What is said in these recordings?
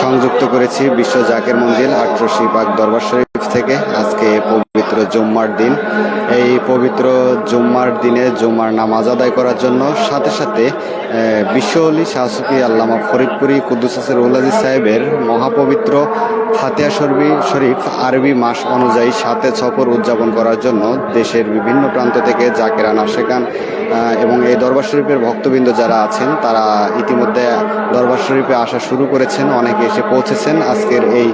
সংযুক্ত করেছি বিশ্ব জাকের মন্দির আটরশি পাক দরবার শরীফ। থেকে আজকে পবিত্র জুম্মার দিন। এই পবিত্র জুম্মার দিনে জুম্মার নামাজ আদায় করার জন্য সাথে সাথে বিশ্বলি শাহসুফি আল্লামা ফরিদপুরি কুদ্দুসাসের উল্লাজি সাহেবের মহাপবিত্র ফাতেহা শরীফ শরীফ আরবি মাস অনুযায়ী সাথে সফর উদযাপন করার জন্য দেশের বিভিন্ন প্রান্ত থেকে জাকেরান আশেকান আহ, এবং এই দরবার শরীফের ভক্তবৃন্দ যারা আছেন তারা ইতিমধ্যে দরবার শরীফে আসা শুরু করেছেন। অনেকে এসে পৌঁছেছেন। আজকের এই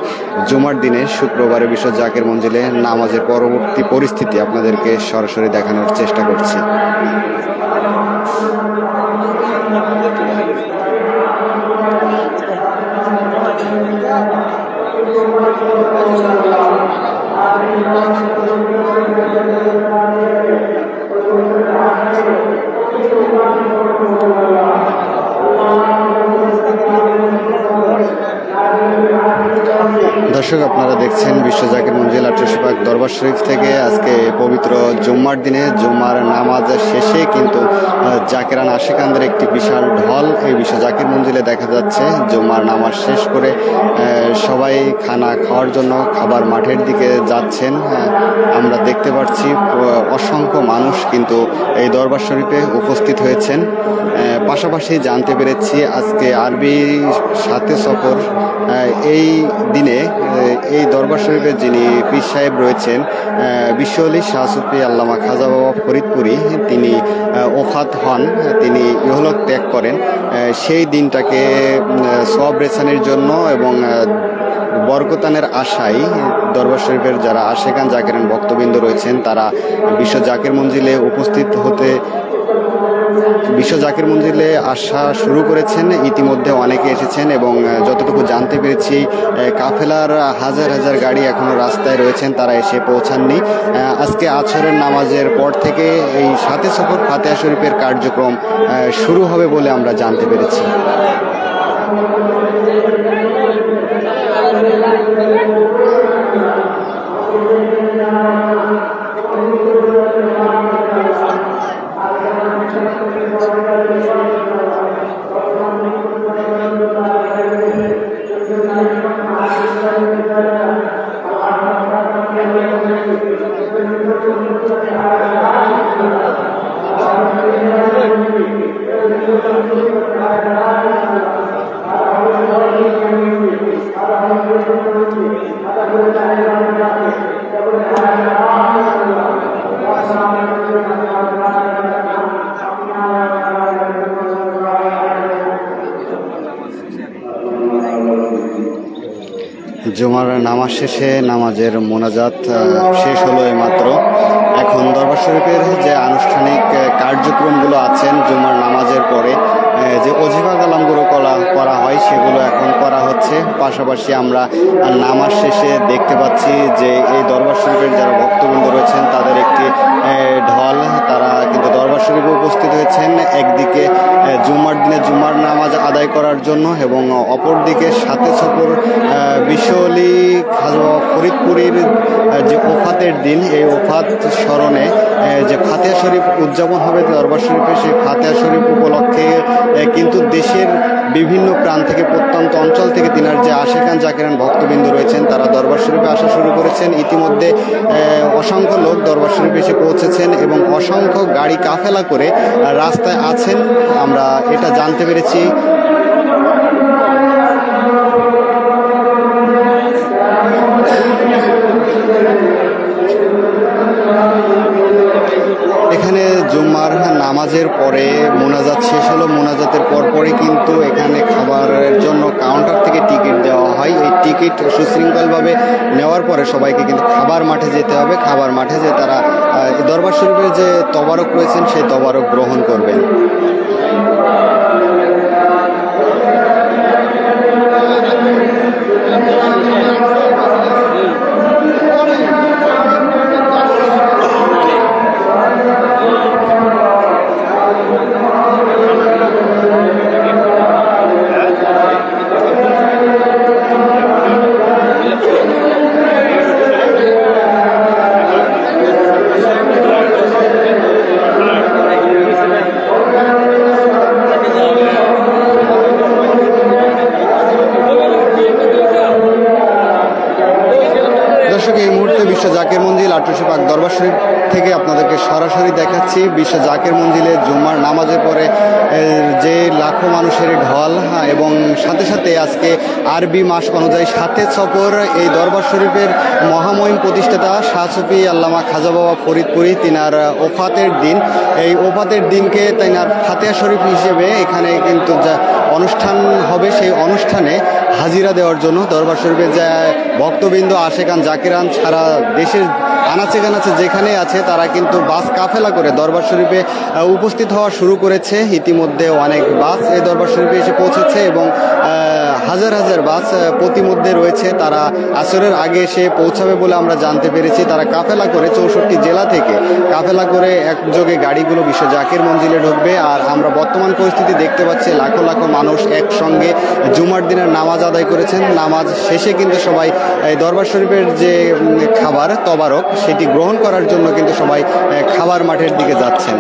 জুমার দিনে শুক্রবারে বিশ্ব জাকের মঞ্জিলে নামাজের পরবর্তী পরিস্থিতি আপনাদেরকে সরাসরি দেখানোর চেষ্টা করছি। দর্শক আপনারা দেখছেন বিশ্ব জাকির মঞ্জিল আটশোশাক দরবার শরীফ থেকে। আজকে পবিত্র জুম্মার দিনে, জুম্মার নামাজ শেষে কিন্তু জাকিরান আশেকানদের একটি বিশাল ঢল এই বিশ্ব জাকির মঞ্জিলে দেখা যাচ্ছে। জুম্মার নামাজ শেষ করে সবাই খানা খাওয়ার জন্য খাবার মাঠের দিকে যাচ্ছেন। আমরা দেখতে পাচ্ছি অসংখ্য মানুষ কিন্তু এই দরবার শরীফে উপস্থিত হয়েছেন। পাশাপাশি জানতে পেরেছি, আজকে আরবি সাথে সফর এই দিনে এই দরবার শরীফের যিনি পীর সাহেব রয়েছেন আহ, বিশ্বলি শাহসুফি আল্লামা খাজা বাবা ফরিদপুরি তিনি ওফাত হন তিনি ইহলোক ত্যাগ করেন। সেই দিনটাকে সব জন্য এবং বরকতানের আশায় দরবার শরীফের যারা আশেখান জাকেরেন ভক্তবৃন্দ রয়েছেন তারা বিশ্ব জাকের মঞ্জিলে উপস্থিত হতে বিশ্ব জাকির মন্দিরে আসা শুরু করেছেন। ইতিমধ্যে অনেকে এসেছেন এবং যতটুকু জানতে পেরেছি কাফেলার হাজার হাজার গাড়ি এখনও রাস্তায় রয়েছেন, তারা এসে পৌঁছাননি। আজকে আছরের নামাজের পর থেকে এই সাথে সফর ফাতেহা শরীফের কার্যক্রম শুরু হবে বলে আমরা জানতে পেরেছি। জুমার নামাজ শেষে নামাজের মোনাজাত শেষ হলো মাত্র এখন দরবার শরীফের যে আনুষ্ঠানিক কার্যক্রমগুলো আছেন জুমার নামাজের পরে যে অজিফা কালামগুলো করা করা হয় সেগুলো এখন করা হচ্ছে। পাশাপাশি আমরা নামাজ শেষে দেখতে পাচ্ছি যে এই দরবার শরীফের যারা ভক্তবৃন্দ রয়েছেন তাদের একটি ঢল তারা কিন্তু দরবার শরীফে উপস্থিত হয়েছেন। একদিকে আহ, জুম্মার দিনে জুম্মার নামাজ আদায় করার জন্য এবং অপরদিকে সাথে সফর বিশ্বলি খাজা ফরিদপুরীর যে ওফাতের দিন এই ওফাত স্মরণে আহ, যে ফাতেহা শরীফ উদযাপন হবে দরবার শরীফে সেই ফাতেহা শরীফ উপলক্ষে কিন্তু দেশের বিভিন্ন প্রাণ থেকে প্রত্যন্ত অঞ্চল থেকে তিনার যে আশেখান জাকেরান ভক্তবৃন্দ রয়েছেন তারা দরবার শরীফে আসা শুরু করেছেন। ইতিমধ্যে অসংখ্য লোক দরবার শরীফে এসে পৌঁছেছেন এবং অসংখ্য গাড়ি কাফেলা করে রাস্তায় আছেন। আমরা এটা জানতে পেরেছি। নামাজের পরে মোনাজাত শেষ হলো। মোনাজাতের পরপরই কিন্তু এখানে খাবারের জন্য কাউন্টার থেকে টিকিট দেওয়া হয়। এই টিকিট সুশৃঙ্খলভাবে নেওয়ার পরে সবাইকে কিন্তু খাবার মাঠে যেতে হবে। খাবার মাঠে যে তারা দরবার শরীফের যে তবারক রয়েছেন, সেই তবারক গ্রহণ করবেন। জাকের মঞ্জিল আটরশি পাক দরবার শরীফ থেকে আপনাদেরকে সরাসরি দেখাচ্ছি। বিশ্ব জাকের মঞ্জিলে জুম্মার নামাজের পরে যে লাখো মানুষের ঢল হ্যাঁ, এবং সাথে সাথে আজকে আরবি মাস অনুযায়ী সাথে সফর এই দরবার শরীফের মহামহিম প্রতিষ্ঠাতা শাহ সুফি আল্লামা খাজা বাবা ফরিদপুরি তিনার ওফাতের দিন। এই ওফাতের দিনকে তিনার ফাতেহা শরীফ হিসেবে এখানে কিন্তু যা অনুষ্ঠান হবে সেই অনুষ্ঠানে হাজিরা দেওয়ার জন্য দরবার শরীফে যে ভক্তবৃন্দ আশেখান জাকিরান সারা দেশের আনাচে কানাচে যেখানে আছে, তারা কিন্তু বাস কাফেলা করে দরবার শরীফে উপস্থিত হওয়া শুরু করেছে। ইতিমধ্যে অনেক বাস এই দরবার শরীফে এসে পৌঁছেছে এবং হাজার হাজার বাস প্রতিমধ্যে রয়েছে। তারা আসরের আগে এসে পৌঁছাবে বলে আমরা জানতে পেরেছি। তারা কাফেলা করে চৌষট্টি জেলা থেকে কাফেলা করে একযোগে গাড়িগুলো বিশ্ব জাকের মঞ্জিলে ঢুকবে। আর আমরা বর্তমান পরিস্থিতি দেখতে পাচ্ছি, লাখো লাখো মানুষ একসঙ্গে জুমার দিনের নামাজ আদায় করেছেন। নামাজ শেষে কিন্তু সবাই দরবার শরীফের যে খাবার, তবারক, সেটি গ্রহণ করার জন্য কিন্তু সবাই খাবার মাঠের দিকে যাচ্ছেন।